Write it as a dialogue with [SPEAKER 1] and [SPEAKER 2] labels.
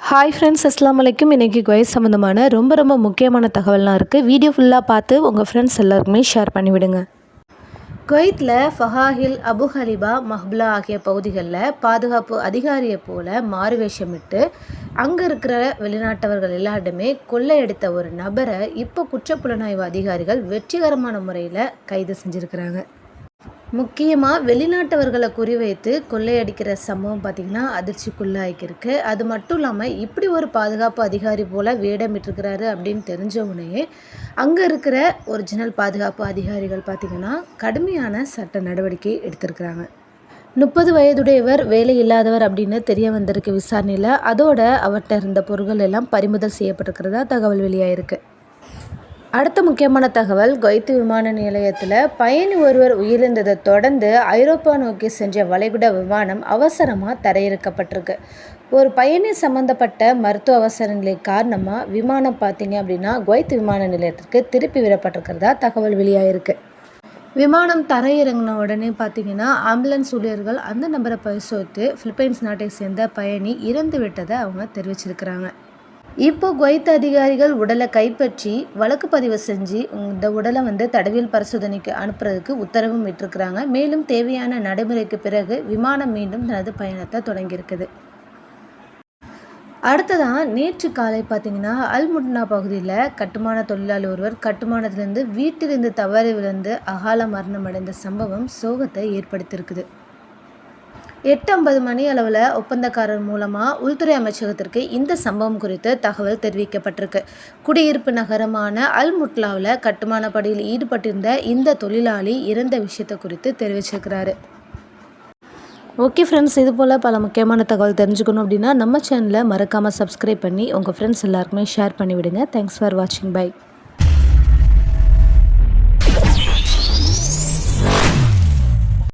[SPEAKER 1] Hi friends அஸ்லாம் வலைக்கும் இன்றைக்கி கொயஸ் சம்மந்தமான ரொம்ப ரொம்ப முக்கியமான தகவல்லாம் இருக்குது வீடியோ ஃபுல்லாக பார்த்து உங்கள் ஃப்ரெண்ட்ஸ் எல்லாருக்குமே ஷேர் பண்ணிவிடுங்க. குவைத்தில் ஃபஹாஹில் அபு ஹலிபா மஹ்புலா ஆகிய பகுதிகளில் பாதுகாப்பு அதிகாரியை போல மாறுவேஷமிட்டு அங்கே இருக்கிற வெளிநாட்டவர்கள் எல்லாருமே கொள்ளையடித்த ஒரு நபரை இப்போ குற்றப்புலனாய்வு அதிகாரிகள் வெற்றிகரமான முறையில் கைது செஞ்சுருக்கிறாங்க. முக்கியமாக வெளிநாட்டவர்களை குறிவைத்து கொள்ளையடிக்கிற சம்பவம் பார்த்திங்கன்னா அதிர்ச்சிக்குள்ளாகிருக்கு அது மட்டும் இல்லாமல் இப்படி ஒரு பாதுகாப்பு அதிகாரி போல் வேடமிட்டிருக்கிறாரு அப்படின்னு தெரிஞ்சவுடனே அங்கே இருக்கிற ஒரிஜினல் பாதுகாப்பு அதிகாரிகள் பார்த்திங்கன்னா கடுமையான சட்ட நடவடிக்கை எடுத்திருக்கிறாங்க. முப்பது வயதுடையவர் வேலை இல்லாதவர் அப்படின்னு தெரிய வந்திருக்கு விசாரணையில். அதோட அவர்கிட்ட இருந்த பொருட்கள் எல்லாம் பறிமுதல் செய்யப்பட்டிருக்கிறதா தகவல் வெளியாயிருக்கு. அடுத்த முக்கியமான தகவல் கொய்த்து விமான நிலையத்தில் பயணி ஒருவர் உயிரிழந்ததை தொடர்ந்து ஐரோப்பா நோக்கி சென்ற வளைகுடா விமானம் அவசரமாக தரையிறக்கப்பட்டிருக்கு. ஒரு பயணி சம்மந்தப்பட்ட மருத்துவ அவசர நிலை காரணமாக விமானம் பார்த்தீங்க அப்படின்னா குவைத் விமான நிலையத்திற்கு திருப்பி விடப்பட்டிருக்கிறதா தகவல் வெளியாகிருக்கு விமானம் தரையிறங்கின உடனே பார்த்தீங்கன்னா ஆம்புலன்ஸ் ஊழியர்கள் அந்த நபரை பரிசோதித்து பிலிப்பைன்ஸ் நாட்டை சேர்ந்த பயணி இறந்து விட்டதை அவங்க தெரிவிச்சிருக்கிறாங்க. இப்போ குவைத் அதிகாரிகள் உடலை கைப்பற்றி வழக்கு பதிவு செஞ்சு இந்த உடலை வந்து தடவியல் பரிசோதனைக்கு அனுப்புறதுக்கு உத்தரவும் விட்டுருக்குறாங்க மேலும் தேவையான நடைமுறைக்கு பிறகு விமானம் மீண்டும் தனது பயணத்தை தொடங்கியிருக்குது. அடுத்ததான் நேற்று காலை பார்த்தீங்கன்னா அல்முட்னா பகுதியில் கட்டுமான தொழிலாளி ஒருவர் கட்டுமானத்திலிருந்து வீட்டிலிருந்து தவறி விழுந்து அகால மரணம் அடைந்த சம்பவம் சோகத்தை ஏற்படுத்தியிருக்குது. எட்டு ஐம்பது மணி அளவில் ஒப்பந்தக்காரர் மூலமாக உள்துறை அமைச்சகத்திற்கு இந்த சம்பவம் குறித்து தகவல் தெரிவிக்கப்பட்டிருக்கு. குடியிருப்பு நகரமான அல் முட்லாவில் கட்டுமான பணியில் ஈடுபட்டிருந்த இந்த தொழிலாளி இறந்த விஷயத்தை குறித்து தெரிவிச்சிருக்கிறாரு. ஓகே ஃப்ரெண்ட்ஸ் இது போல் பல முக்கியமான தகவல் தெரிஞ்சுக்கணும் அப்படின்னா நம்ம சேனலை மறக்காமல் சப்ஸ்கிரைப் பண்ணி உங்கள் ஃப்ரெண்ட்ஸ் எல்லாருக்குமே ஷேர் பண்ணிவிடுங்க. தேங்க்ஸ் ஃபார் வாட்சிங் பை